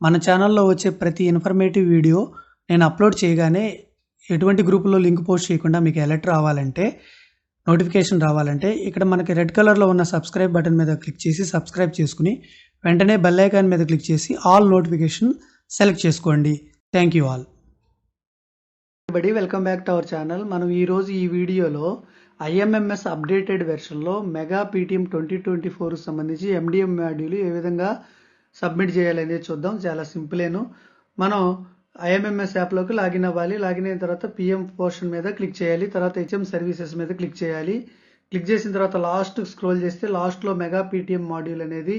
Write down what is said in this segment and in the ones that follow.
మన ఛానల్లో వచ్చే ప్రతి ఇన్ఫర్మేటివ్ వీడియో నేను అప్లోడ్ చేయగానే ఎటువంటి గ్రూపులో లింక్ పోస్ట్ చేయకుండా మీకు అలర్ట్ రావాలంటే నోటిఫికేషన్ రావాలంటే ఇక్కడ మనకి రెడ్ కలర్లో ఉన్న సబ్స్క్రైబ్ బటన్ మీద క్లిక్ చేసి సబ్స్క్రైబ్ చేసుకుని వెంటనే బెల్ ఐకాన్ మీద క్లిక్ చేసి ఆల్ నోటిఫికేషన్ సెలెక్ట్ చేసుకోండి. Thank you all buddy welcome back to our channel మనం ఈరోజు ఈ వీడియోలో IMMS updated వెర్షన్లో mega PTM twenty twenty four సంబంధించి ఎండిఎం మాడ్యూల్ ఏ విధంగా సబ్మిట్ చేయాలనేది చూద్దాం. చాలా సింపులేను మనం ఐఎంఎంఎస్ యాప్లోకి లాగిన్ అవ్వాలి. లాగిన్ అయిన తర్వాత పిఎం పోర్షన్ మీద క్లిక్ చేయాలి. తర్వాత హెచ్ఎం సర్వీసెస్ మీద క్లిక్ చేయాలి. క్లిక్ చేసిన తర్వాత లాస్ట్ స్క్రోల్ చేస్తే లాస్ట్లో మెగా పీటీఎం మాడ్యూల్ అనేది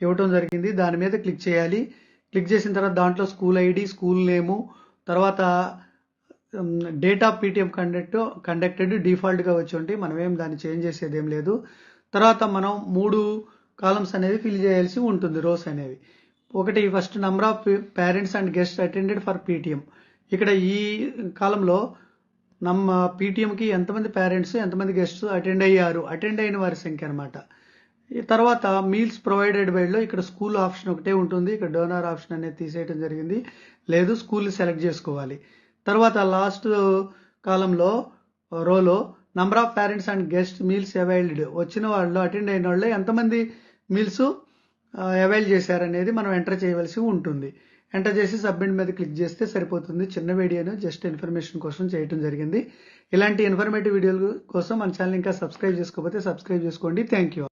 ఇవ్వటం జరిగింది. దాని మీద క్లిక్ చేయాలి. క్లిక్ చేసిన తర్వాత దాంట్లో స్కూల్ ఐడి స్కూల్ నేము తర్వాత date of PTM conduct conducted డిఫాల్ట్గా వచ్చి ఉంటే మనం ఏం దాన్ని చేంజ్ చేసేది ఏం లేదు. తర్వాత మనం మూడు కాలమ్స్ అనేవి ఫిల్ చేయాల్సి ఉంటుంది రోస్ అనేవి. ఒకటి first number of parents and guest attended for PTM ఇక్కడ ఈ కాలంలో నమ్మ పీటీఎంకి ఎంతమంది పేరెంట్స్ ఎంతమంది గెస్ట్స్ అటెండ్ అయ్యారు? అటెండ్ అయిన వారి సంఖ్య అనమాట ఈ తర్వాత మీల్స్ ప్రొవైడెడ్ బైడ్లో ఇక్కడ స్కూల్ ఆప్షన్ ఒకటే ఉంటుంది. ఇక్కడ డోనర్ ఆప్షన్ అనేది తీసేయడం జరిగింది. లేదు స్కూల్ సెలెక్ట్ చేసుకోవాలి. తర్వాత లాస్ట్ కాలంలో రోలో number of parents and guest meals availed వచ్చిన వాళ్ళు అటెండ్ అయిన వాళ్ళు ఎంతమంది మీల్స్ అవైల్ చేశారనేది మనం ఎంటర్ చేయవలసి ఉంటుంది. ఎంటర్ చేసి సబ్మిట్ మీద క్లిక్ చేస్తే సరిపోతుంది. చిన్న వీడియోను జస్ట్ ఇన్ఫర్మేషన్ కోసం చేయటం జరిగింది. ఇలాంటి ఇన్ఫర్మేటివ్ వీడియోల కోసం మన ఛానల్ ఇంకా సబ్స్క్రైబ్ చేసుకోకపోతే సబ్స్క్రైబ్ చేసుకోండి. Thank you